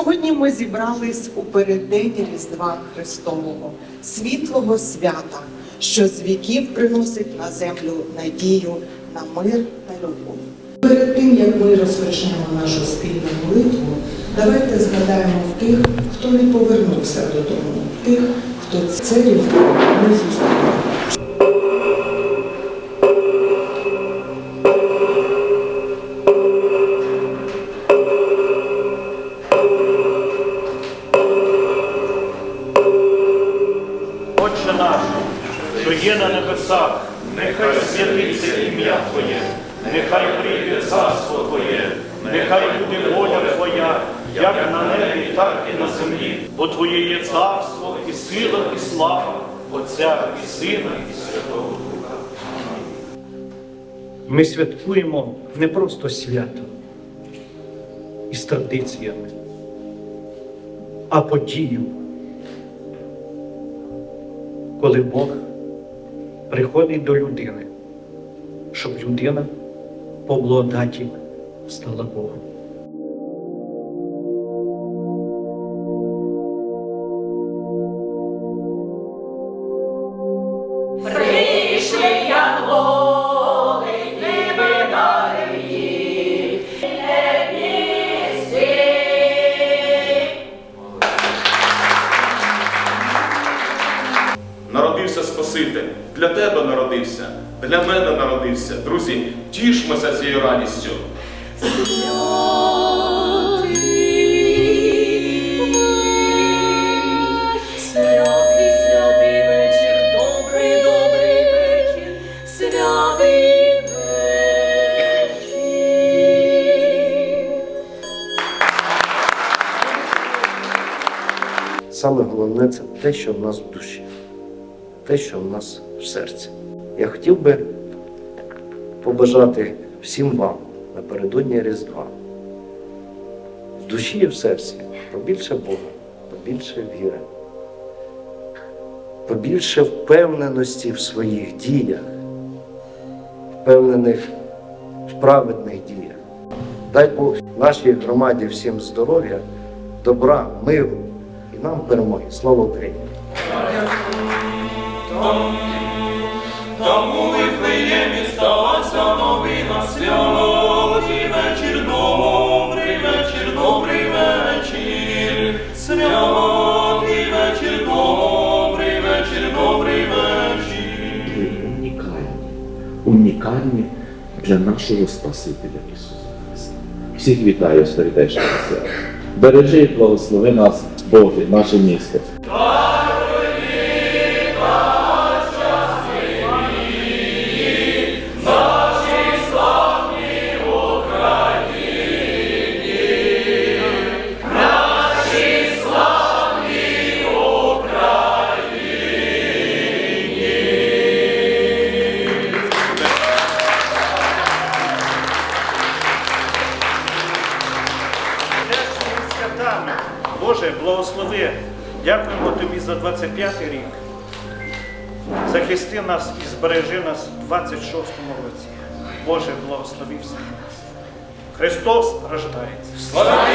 Сьогодні ми зібрались у переддень Різдва Христового, світлого свята, що з віків приносить на землю надію на мир та любов. Перед тим як ми розпочнемо нашу спільну молитву, давайте згадаємо тих, хто не повернувся додому, тих, хто це різдво не зустрів. Що є на небесах, нехай святиться ім'я Твоє, нехай прийде царство Твоє, нехай буде воля Твоя, як на небі, так і на землі. Бо Твоє є царство і сила, і слава, Отця і Сина, і Святого Духа. Ми святкуємо не просто свято із традиціями, а подію, коли Бог приходить до людини, щоб людина по благодаті стала Богом. Невісти. Народився Спаситель, для тебе народився, для мене народився. Друзі, тішмося цією радістю. Святий, святий вечір, добрий, добрий вечір, святий. Саме головне це те, що в нас в душі, те, що в нас в серці. Я хотів би побажати всім вам напередодні Різдва. В душі і в серці побільше Бога, побільше віри, побільше впевненості в своїх діях, впевнених в праведних діях. Дай Бог нашій громаді всім здоров'я, добра, миру і нам перемоги. Слава Україні! Святий вечір, добрий вечір, добрий вечір, святий вечір, добрий вечір, добрий вечір. унікальні, унікальні для нашого Спасителя Ісуса Христа. Всіх вітаю святом. Бережи і благослови нас, Бог, і наше місто. Святами, Боже, благослови. Дякуємо Тобі за 25 рік. Захисти нас і збережи нас в 26-му році. Боже, благослови всіх нас. Христос рождається. Слава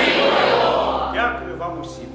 Дякую вам усім.